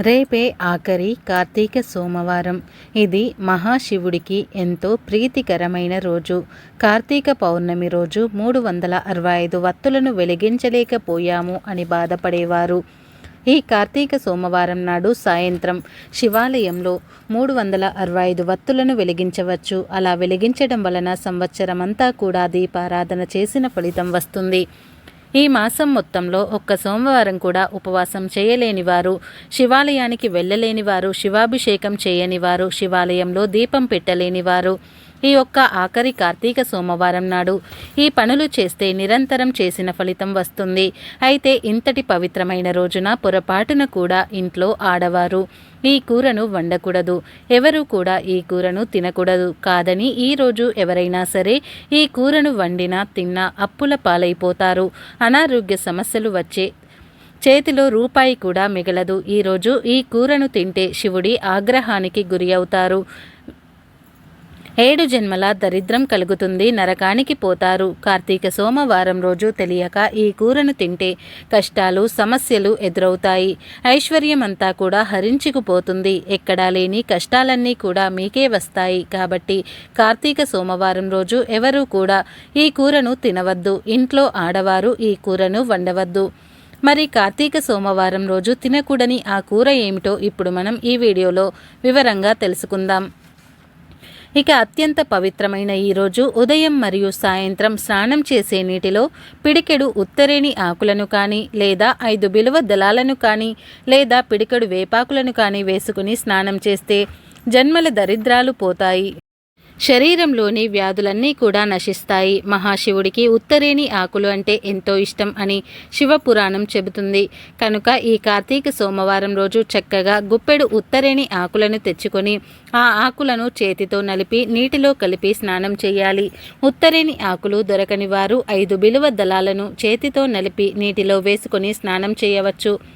రేపే ఆఖరి కార్తీక సోమవారం. ఇది మహాశివుడికి ఎంతో ప్రీతికరమైన రోజు. కార్తీక పౌర్ణమి రోజు మూడు వందల అరవై ఐదు వత్తులను వెలిగించలేకపోయాము అని బాధపడేవారు. ఈ కార్తీక సోమవారం నాడు సాయంత్రం శివాలయంలో మూడు వందల అరవై ఐదు వత్తులను వెలిగించవచ్చు. అలా వెలిగించడం వలన సంవత్సరమంతా కూడా దీపారాధన చేసిన ఫలితం వస్తుంది. ఈ మాసం మొత్తంలో ఒక్క సోమవారం కూడా ఉపవాసం చేయలేని వారు శివాలయానికి వెళ్ళలేని వారు శివాభిషేకం చేయని వారు శివాలయంలో దీపం పెట్టలేని వారు ఈ యొక్క ఆఖరి కార్తీక సోమవారం నాడు ఈ పనులు చేస్తే నిరంతరం చేసిన ఫలితం వస్తుంది. అయితే ఇంతటి పవిత్రమైన రోజున పొరపాటున కూడా ఇంట్లో ఆడవారు ఈ కూరను వండకూడదు. ఎవరు కూడా ఈ కూరను తినకూడదు. కాదని ఈరోజు ఎవరైనా సరే ఈ కూరను వండినా తిన్నా అప్పుల పాలైపోతారు. అనారోగ్య సమస్యలు వచ్చే చేతిలో రూపాయి కూడా మిగలదు. ఈరోజు ఈ కూరను తింటే శివుడి ఆగ్రహానికి గురి అవుతారు. ఏడు జన్మల దరిద్రం కలుగుతుంది నరకానికి పోతారు. కార్తీక సోమవారం రోజు తెలియక ఈ కూరను తింటే కష్టాలు సమస్యలు ఎదురవుతాయి. ఐశ్వర్యం అంతా కూడా హరించుకుపోతుంది. ఎక్కడా లేని కష్టాలన్నీ కూడా మీకే వస్తాయి. కాబట్టి కార్తీక సోమవారం రోజు ఎవరూ కూడా ఈ కూరను తినవద్దు. ఇంట్లో ఆడవారు ఈ కూరను వండవద్దు. మరి కార్తీక సోమవారం రోజు తినకూడని ఆ కూర ఏమిటో ఇప్పుడు మనం ఈ వీడియోలో వివరంగా తెలుసుకుందాం. ఇక అత్యంత పవిత్రమైన ఈరోజు ఉదయం మరియు సాయంత్రం స్నానం చేసే నీటిలో పిడికెడు ఉత్తరేణి ఆకులను కానీ లేదా ఐదు బిలువ దళాలను కానీ లేదా పిడికెడు వేపాకులను కానీ వేసుకుని స్నానం చేస్తే జన్మల దరిద్రాలు పోతాయి. శరీరంలోని వ్యాధులన్నీ కూడా నశిస్తాయి. మహాశివుడికి ఉత్తరేణి ఆకులు అంటే ఎంతో ఇష్టం అని శివపురాణం చెబుతుంది. కనుక ఈ కార్తీక సోమవారం రోజు చక్కగా గుప్పెడు ఉత్తరేణి ఆకులను తెచ్చుకొని ఆ ఆకులను చేతితో నలిపి నీటిలో కలిపి స్నానం చేయాలి. ఉత్తరేణి ఆకులు దొరకని వారు ఐదు బిలువ దళాలను చేతితో నలిపి నీటిలో వేసుకొని స్నానం చేయవచ్చు.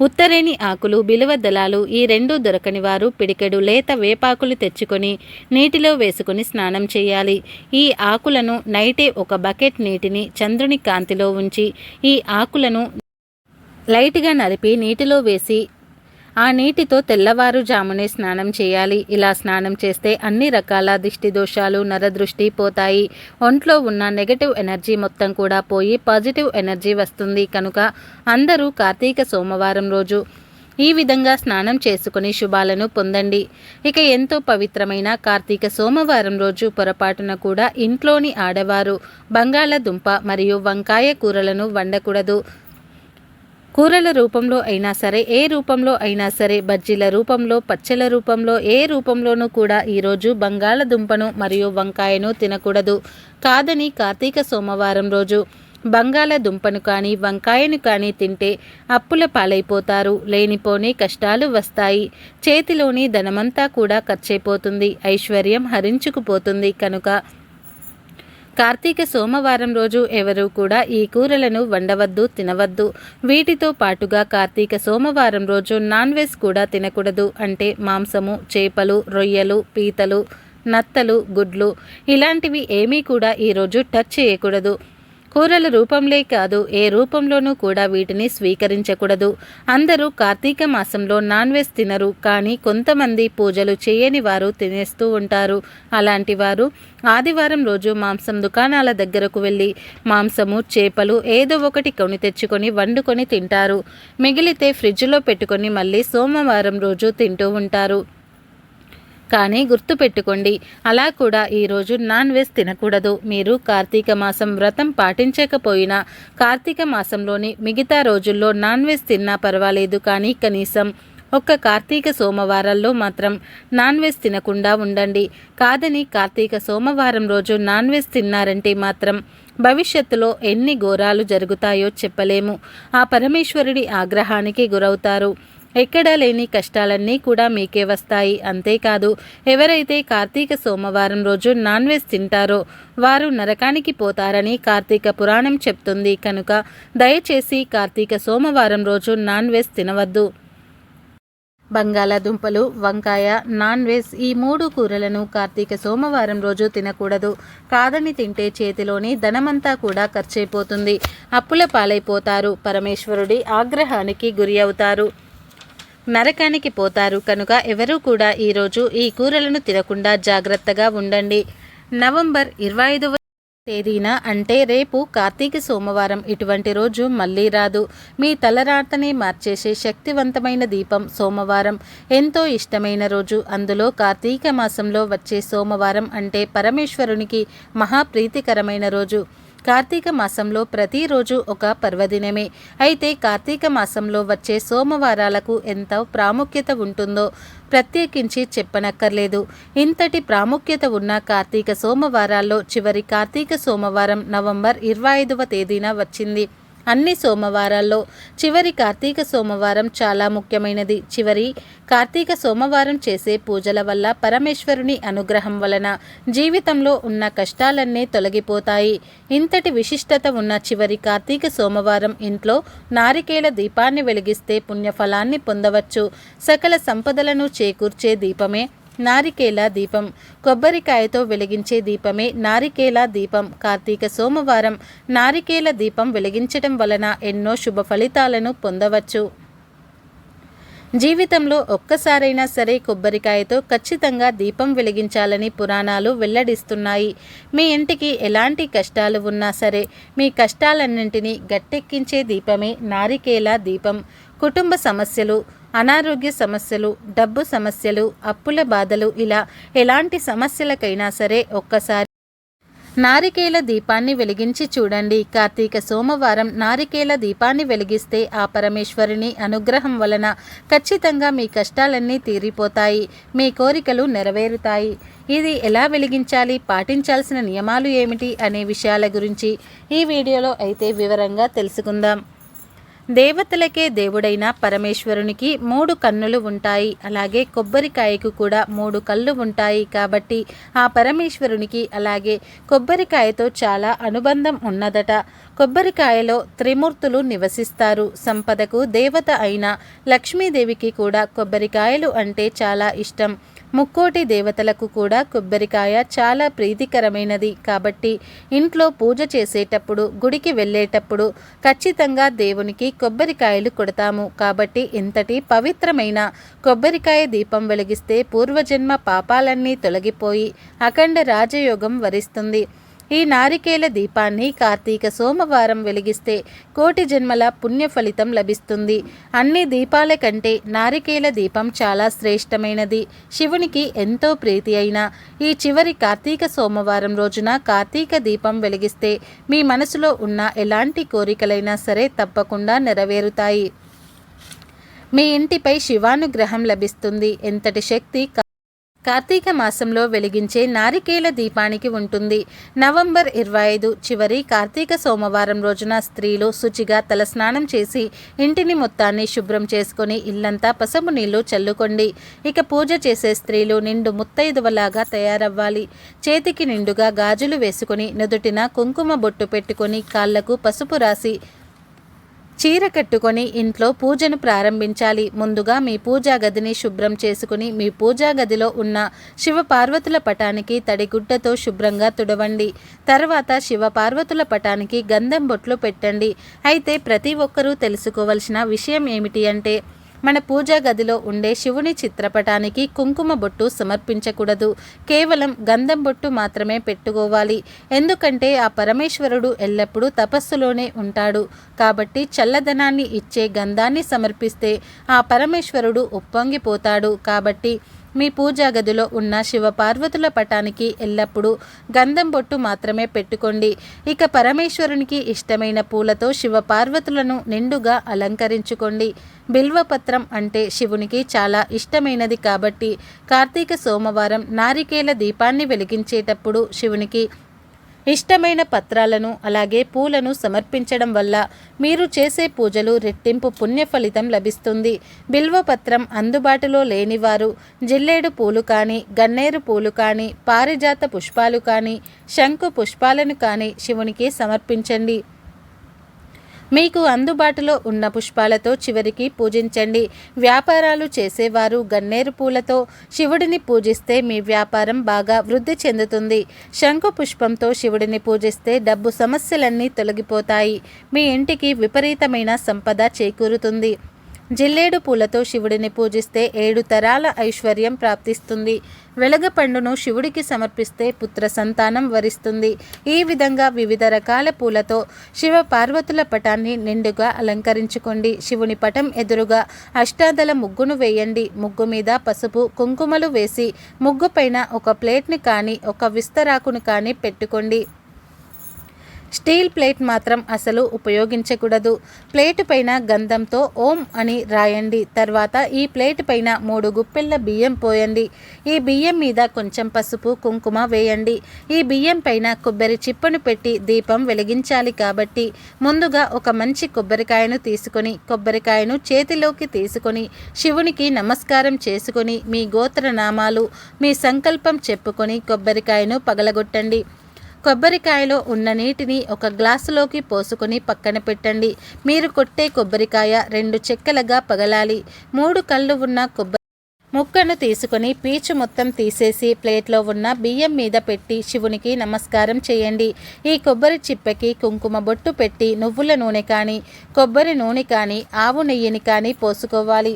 ఉత్తరేణి ఆకులు బిలువ దళాలు ఈ రెండు దొరకని వారు పిడికెడు లేత వేపాకులు తెచ్చుకొని నీటిలో వేసుకుని స్నానం చేయాలి. ఈ ఆకులను నైటే ఒక బకెట్ నీటిని చంద్రుని కాంతిలో ఉంచి ఈ ఆకులను లైట్గా నలిపి నీటిలో వేసి ఆ నీటితో తెల్లవారుజామునే స్నానం చేయాలి. ఇలా స్నానం చేస్తే అన్ని రకాల దిష్టి దోషాలు నరదృష్టి పోతాయి. ఒంట్లో ఉన్న నెగటివ్ ఎనర్జీ మొత్తం కూడా పోయి పాజిటివ్ ఎనర్జీ వస్తుంది. కనుక అందరూ కార్తీక సోమవారం రోజు ఈ విధంగా స్నానం చేసుకుని శుభాలను పొందండి. ఇక ఎంతో పవిత్రమైన కార్తీక సోమవారం రోజు పొరపాటున కూడా ఇంట్లోని ఆడవారు బంగాళదుంప మరియు వంకాయ కూరలను వండకూడదు. కూరల రూపంలో అయినా సరే ఏ రూపంలో అయినా సరే బజ్జీల రూపంలో పచ్చల రూపంలో ఏ రూపంలోనూ కూడా ఈరోజు బంగాళదుంపను మరియు వంకాయను తినకూడదు. కాదని కార్తీక సోమవారం రోజు బంగాళదుంపను కానీ వంకాయను కానీ తింటే అప్పుల పాలైపోతారు. లేనిపోని కష్టాలు వస్తాయి. చేతిలోని ధనమంతా కూడా ఖర్చైపోతుంది. ఐశ్వర్యం హరించుకుపోతుంది కనుక కార్తీక సోమవారం రోజు ఎవరూ కూడా ఈ కూరలను వండవద్దు తినవద్దు. వీటితో పాటుగా కార్తీక సోమవారం రోజు నాన్ వెజ్ కూడా తినకూడదు అంటే మాంసము చేపలు రొయ్యలు పీతలు నత్తలు గుడ్లు ఇలాంటివి ఏమీ కూడా ఈరోజు టచ్ చేయకూడదు. కూరల రూపంలే కాదు ఏ రూపంలోనూ కూడా వీటిని స్వీకరించకూడదు. అందరూ కార్తీక మాసంలో నాన్ వెజ్ తినరు కానీ కొంతమంది పూజలు చేయని వారు తినేస్తూ ఉంటారు. అలాంటి వారు ఆదివారం రోజు మాంసం దుకాణాల దగ్గరకు వెళ్ళి మాంసము చేపలు ఏదో ఒకటి కొని తెచ్చుకొని వండుకొని తింటారు. మిగిలితే ఫ్రిడ్జ్లో పెట్టుకొని మళ్ళీ సోమవారం రోజు తింటూ ఉంటారు. కానీ గుర్తుపెట్టుకోండి. అలా కూడా ఈరోజు నాన్ వెజ్ తినకూడదు. మీరు కార్తీక మాసం వ్రతం పాటించకపోయినా కార్తీక మాసంలోని మిగతా రోజుల్లో నాన్ వెజ్ తిన్నా పర్వాలేదు. కానీ కనీసం ఒక్క కార్తీక సోమవారాల్లో మాత్రం నాన్ వెజ్ తినకుండా ఉండండి. కాదని కార్తీక సోమవారం రోజు నాన్ వెజ్ తిన్నారంటే మాత్రం భవిష్యత్తులో ఎన్ని ఘోరాలు జరుగుతాయో చెప్పలేము. ఆ పరమేశ్వరుడి ఆగ్రహానికి గురవుతారు. ఎక్కడా లేని కష్టాలన్నీ కూడా మీకే వస్తాయి. అంతేకాదు ఎవరైతే కార్తీక సోమవారం రోజు నాన్ వెజ్ తింటారో వారు నరకానికి పోతారని కార్తీక పురాణం చెప్తుంది. కనుక దయచేసి కార్తీక సోమవారం రోజు నాన్ వెజ్ తినవద్దు. బంగాళాదుంపలు వంకాయ నాన్ వెజ్ ఈ మూడు కూరలను కార్తీక సోమవారం రోజు తినకూడదు. కాదని తింటే చేతిలోని ధనమంతా కూడా ఖర్చైపోతుంది. అప్పుల పాలైపోతారు. పరమేశ్వరుడి ఆగ్రహానికి గురి అవుతారు. నరకానికి పోతారు. కనుక ఎవరూ కూడా ఈరోజు ఈ కూరలను తినకుండా జాగ్రత్తగా ఉండండి. నవంబర్ ఇరవై ఐదవ తేదీన అంటే రేపు కార్తీక సోమవారం ఇటువంటి రోజు మళ్ళీ రాదు. మీ తలరాతని మార్చేసే శక్తివంతమైన దీపం సోమవారం. ఎంతో ఇష్టమైన రోజు. అందులో కార్తీక మాసంలో వచ్చే సోమవారం అంటే పరమేశ్వరునికి మహాప్రీతికరమైన రోజు. కార్తీక మాసంలో ప్రతిరోజు ఒక పర్వదినమే. అయితే కార్తీక మాసంలో వచ్చే సోమవారాలకు ఎంత ప్రాముఖ్యత ఉంటుందో ప్రత్యేకించి చెప్పనక్కర్లేదు. ఇంతటి ప్రాముఖ్యత ఉన్న కార్తీక సోమవారాల్లో చివరి కార్తీక సోమవారం నవంబర్ ఇరవై ఐదవ తేదీన వచ్చింది. అన్ని సోమవారాల్లో. చివరి కార్తీక సోమవారం చాలా ముఖ్యమైనది. చివరి కార్తీక సోమవారం చేసే పూజల వల్ల పరమేశ్వరుని అనుగ్రహం వలన జీవితంలో ఉన్న కష్టాలన్నీ తొలగిపోతాయి. ఇంతటి విశిష్టత ఉన్న చివరి కార్తీక సోమవారం ఇంట్లో నారికేల దీపాన్ని వెలిగిస్తే పుణ్యఫలాన్ని పొందవచ్చు. సకల సంపదలను చేకూర్చే దీపమే నారికేల దీపం. కొబ్బరికాయతో వెలిగించే దీపమే నారికేల దీపం. కార్తీక సోమవారం నారికేల దీపం వెలిగించటం వలన ఎన్నో శుభ ఫలితాలను పొందవచ్చు. జీవితంలో ఒక్కసారైనా సరే కొబ్బరికాయతో ఖచ్చితంగా దీపం వెలిగించాలని పురాణాలు వెల్లడిస్తున్నాయి. మీ ఇంటికి ఎలాంటి కష్టాలు ఉన్నా సరే మీ కష్టాలన్నింటినీ గట్టెక్కించే దీపమే నారికేల దీపం. కుటుంబ సమస్యలు అనారోగ్య సమస్యలు డబ్బు సమస్యలు అప్పుల బాధలు ఇలా ఎలాంటి సమస్యలకైనా సరే ఒక్కసారి నారికేల దీపాన్ని వెలిగించి చూడండి. కార్తీక సోమవారం నారికేల దీపాన్ని వెలిగిస్తే ఆ పరమేశ్వరుని అనుగ్రహం వలన ఖచ్చితంగా మీ కష్టాలన్నీ తీరిపోతాయి. మీ కోరికలు నెరవేరుతాయి. ఇది ఎలా వెలిగించాలి? పాటించాల్సిన నియమాలు ఏమిటి? అనే విషయాల గురించి ఈ వీడియోలో అయితే వివరంగా తెలుసుకుందాం. దేవతలకే దేవుడైన పరమేశ్వరునికి మూడు కన్నులు ఉంటాయి. అలాగే కొబ్బరికాయకు కూడా మూడు కళ్ళు ఉంటాయి కాబట్టి ఆ పరమేశ్వరునికి అలాగే కొబ్బరికాయతో చాలా అనుబంధం ఉన్నదట. కొబ్బరికాయలో త్రిమూర్తులు నివసిస్తారు. సంపదకు దేవత అయిన లక్ష్మీదేవికి కూడా కొబ్బరికాయలు అంటే చాలా ఇష్టం. ముక్కోటి దేవతలకు కూడా కొబ్బరికాయ చాలా ప్రీతికరమైనది. కాబట్టి ఇంట్లో పూజ చేసేటప్పుడు గుడికి వెళ్ళేటప్పుడు ఖచ్చితంగా దేవునికి కొబ్బరికాయలు కొడతాము. కాబట్టి ఇంతటి పవిత్రమైన కొబ్బరికాయ దీపం వెలిగిస్తే పూర్వజన్మ పాపాలన్నీ తొలగిపోయి అఖండ రాజయోగం వరిస్తుంది. ఈ నారికేల దీపాన్ని కార్తీక సోమవారం వెలిగిస్తే కోటి జన్మల పుణ్య ఫలితం లభిస్తుంది. అన్ని దీపాల కంటే నారికేల దీపం చాలా శ్రేష్టమైనది. శివునికి ఎంతో ప్రీతి అయిన ఈ చివరి కార్తీక సోమవారం రోజున కార్తీక దీపం వెలిగిస్తే మీ మనసులో ఉన్న ఎలాంటి కోరికలైనా సరే తప్పకుండా నెరవేరుతాయి. మీ ఇంటిపై శివానుగ్రహం లభిస్తుంది. ఎంతటి శక్తి కార్తీక మాసంలో వెలిగించే నారికేల దీపానికి ఉంటుంది. నవంబర్ ఇరవై ఐదు చివరి కార్తీక సోమవారం రోజున స్త్రీలు శుచిగా తలస్నానం చేసి ఇంటిని మొత్తాన్ని శుభ్రం చేసుకొని ఇల్లంతా పసుపు నీళ్ళు చల్లుకోండి. ఇక పూజ చేసే స్త్రీలు నిండు ముత్తైదువలాగా తయారవ్వాలి. చేతికి నిండుగా గాజులు వేసుకుని నుదుటిన కుంకుమ బొట్టు పెట్టుకొని కాళ్ళకు పసుపు రాసి చీర కట్టుకొని ఇంట్లో పూజను ప్రారంభించాలి. ముందుగా మీ పూజా గదిని శుభ్రం చేసుకుని మీ పూజా గదిలో ఉన్న శివ పార్వతుల పటానికి తడిగుడ్డతో శుభ్రంగా తుడవండి. తర్వాత శివ పార్వతుల పటానికి గంధం బొట్లు పెట్టండి. అయితే ప్రతి ఒక్కరూ తెలుసుకోవలసిన విషయం ఏమిటి అంటే మన పూజా గదిలో ఉండే శివుని చిత్రపటానికి కుంకుమ బొట్టు సమర్పించకూడదు. కేవలం గంధం బొట్టు మాత్రమే పెట్టుకోవాలి. ఎందుకంటే ఆ పరమేశ్వరుడు ఎల్లప్పుడూ తపస్సులోనే ఉంటాడు. కాబట్టి చల్లదనాన్ని ఇచ్చే గంధాన్ని సమర్పిస్తే ఆ పరమేశ్వరుడు ఉప్పొంగిపోతాడు. కాబట్టి మీ పూజా గదిలో ఉన్న శివపార్వతుల పటానికి ఎల్లప్పుడూ గంధం బొట్టు మాత్రమే పెట్టుకోండి. ఇక పరమేశ్వరునికి ఇష్టమైన పూలతో శివపార్వతులను నిండుగా అలంకరించుకోండి. బిల్వపత్రం అంటే శివునికి చాలా ఇష్టమైనది కాబట్టి కార్తీక సోమవారం నారికేల దీపాన్ని వెలిగించేటప్పుడు శివునికి ఇష్టమైన పత్రాలను అలాగే పూలను సమర్పించడం వల్ల మీరు చేసే పూజలు రెట్టింపు పుణ్య ఫలితం లభిస్తుంది. బిల్వపత్రం అందుబాటులో లేనివారు జిల్లేడు పూలు కానీ గన్నేరు పూలు కానీ పారిజాత పుష్పాలు కానీ శంకు పుష్పాలను కానీ శివునికి సమర్పించండి. మీకు అందుబాటులో ఉన్న పుష్పాలతో చివరికి పూజించండి. వ్యాపారాలు చేసేవారు గన్నేరు పూలతో శివుడిని పూజిస్తే మీ వ్యాపారం బాగా వృద్ధి చెందుతుంది. శంకు పుష్పంతో శివుడిని పూజిస్తే డబ్బు సమస్యలన్నీ తొలగిపోతాయి. మీ ఇంటికి విపరీతమైన సంపద చేకూరుతుంది. జిల్లేడు పూలతో శివుడిని పూజిస్తే ఏడు తరాల ఐశ్వర్యం ప్రాప్తిస్తుంది. వెలగపండును శివుడికి సమర్పిస్తే పుత్ర సంతానం వరిస్తుంది. ఈ విధంగా వివిధ రకాల పూలతో శివ పార్వతుల పటాన్ని నిండుగా అలంకరించుకోండి. శివుని పటం ఎదురుగా అష్టాదల ముగ్గును వేయండి. ముగ్గు మీద పసుపు కుంకుమలు వేసి ముగ్గు పైన ఒక ప్లేట్ని కానీ ఒక విస్తరాకును కానీ పెట్టుకోండి. స్టీల్ ప్లేట్ మాత్రం అసలు ఉపయోగించకూడదు. ప్లేటు పైన గంధంతో ఓం అని రాయండి. తర్వాత ఈ ప్లేట్ పైన మూడు గుప్పెళ్ళ బియ్యం పోయండి. ఈ బియ్యం మీద కొంచెం పసుపు కుంకుమ వేయండి. ఈ బియ్యం పైన కొబ్బరి చిప్పను పెట్టి దీపం వెలిగించాలి కాబట్టి ముందుగా ఒక మంచి కొబ్బరికాయను తీసుకొని కొబ్బరికాయను చేతిలోకి తీసుకొని శివునికి నమస్కారం చేసుకొని మీ గోత్ర నామాలు మీ సంకల్పం చెప్పుకొని కొబ్బరికాయను పగలగొట్టండి. కొబ్బరికాయలో ఉన్న నీటిని ఒక గ్లాసులోకి పోసుకొని పక్కన పెట్టండి. మీరు కొట్టే కొబ్బరికాయ రెండు చెక్కలుగా పగలాలి. మూడు కళ్ళు ఉన్న కొబ్బరి ముక్కను తీసుకొని పీచు మొత్తం తీసేసి ప్లేట్లో ఉన్న బియ్యం మీద పెట్టి శివునికి నమస్కారం చేయండి. ఈ కొబ్బరి చిప్పకి కుంకుమ బొట్టు పెట్టి నువ్వుల నూనె కానీ కొబ్బరి నూనె కానీ ఆవు నెయ్యిని కానీ పోసుకోవాలి.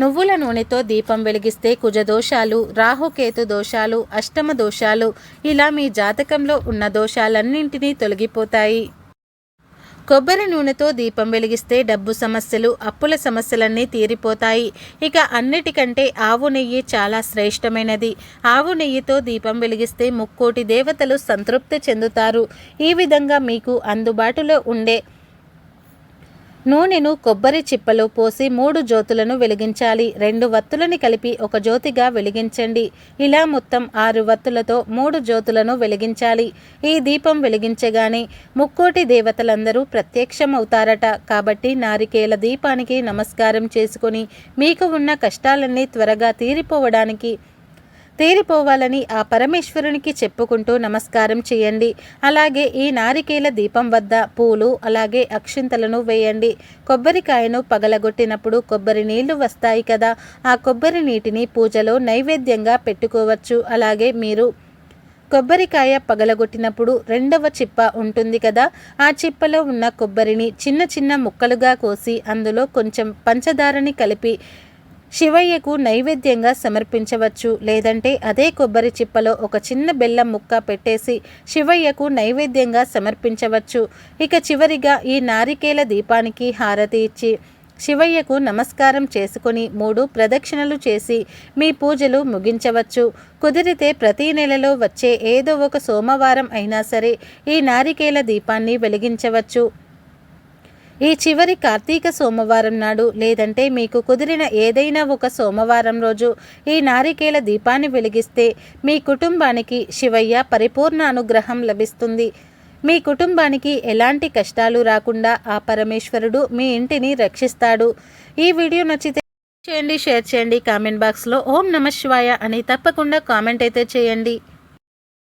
నువ్వుల నూనెతో దీపం వెలిగిస్తే కుజదోషాలు రాహుకేతు దోషాలు అష్టమ దోషాలు ఇలా మీ జాతకంలో ఉన్న దోషాలన్నింటినీ తొలగిపోతాయి. కొబ్బరి నూనెతో దీపం వెలిగిస్తే డబ్బు సమస్యలు అప్పుల సమస్యలన్నీ తీరిపోతాయి. ఇక అన్నిటికంటే ఆవు నెయ్యి చాలా శ్రేష్టమైనది. ఆవు నెయ్యితో దీపం వెలిగిస్తే ముక్కోటి దేవతలు సంతృప్తి చెందుతారు. ఈ విధంగా మీకు అందుబాటులో ఉండే నూనెను కొబ్బరి చిప్పలో పోసి మూడు జ్యోతులను వెలిగించాలి. రెండు వత్తులని కలిపి ఒక జ్యోతిగా వెలిగించండి. ఇలా మొత్తం ఆరు వత్తులతో మూడు జ్యోతులను వెలిగించాలి. ఈ దీపం వెలిగించగానే ముక్కోటి దేవతలందరూ ప్రత్యక్షమవుతారట. కాబట్టి నారికేల దీపానికి నమస్కారం చేసుకుని మీకు ఉన్న కష్టాలన్నీ త్వరగా తీరిపోవడానికి తీరిపోవాలని ఆ పరమేశ్వరునికి చెప్పుకుంటూ నమస్కారం చేయండి. అలాగే ఈ నారికేల దీపం వద్ద పూలు అలాగే అక్షింతలను వేయండి. కొబ్బరికాయను పగలగొట్టినప్పుడు కొబ్బరి నీళ్ళు వస్తాయి కదా ఆ కొబ్బరి నీటిని పూజలో నైవేద్యంగా పెట్టుకోవచ్చు. అలాగే మీరు కొబ్బరికాయ పగలగొట్టినప్పుడు రెండవ చిప్ప ఉంటుంది కదా ఆ చిప్పలో ఉన్న కొబ్బరిని చిన్న చిన్న ముక్కలుగా కోసి అందులో కొంచెం పంచదారని కలిపి శివయ్యకు నైవేద్యంగా సమర్పించవచ్చు. లేదంటే అదే కొబ్బరి చిప్పలో ఒక చిన్న బెల్లం ముక్క పెట్టేసి శివయ్యకు నైవేద్యంగా సమర్పించవచ్చు. ఇక చివరిగా ఈ నారికేల దీపానికి హారతి ఇచ్చి శివయ్యకు నమస్కారం చేసుకుని మూడు ప్రదక్షిణలు చేసి మీ పూజలు ముగించవచ్చు. కుదిరితే ప్రతి నెలలో వచ్చే ఏదో ఒక సోమవారం అయినా సరే ఈ నారికేల దీపాన్ని వెలిగించవచ్చు. ఈ చివరి కార్తీక సోమవారం నాడు లేదంటే మీకు కుదిరిన ఏదైనా ఒక సోమవారం రోజు ఈ నారికేల దీపాన్ని వెలిగిస్తే మీ కుటుంబానికి శివయ్య పరిపూర్ణ అనుగ్రహం లభిస్తుంది. మీ కుటుంబానికి ఎలాంటి కష్టాలు రాకుండా ఆ పరమేశ్వరుడు మీ ఇంటిని రక్షిస్తాడు. ఈ వీడియో నచ్చితే చేయండి షేర్ చేయండి కామెంట్ బాక్స్లో ఓం నమ శివాయ అని తప్పకుండా కామెంట్ అయితే చేయండి.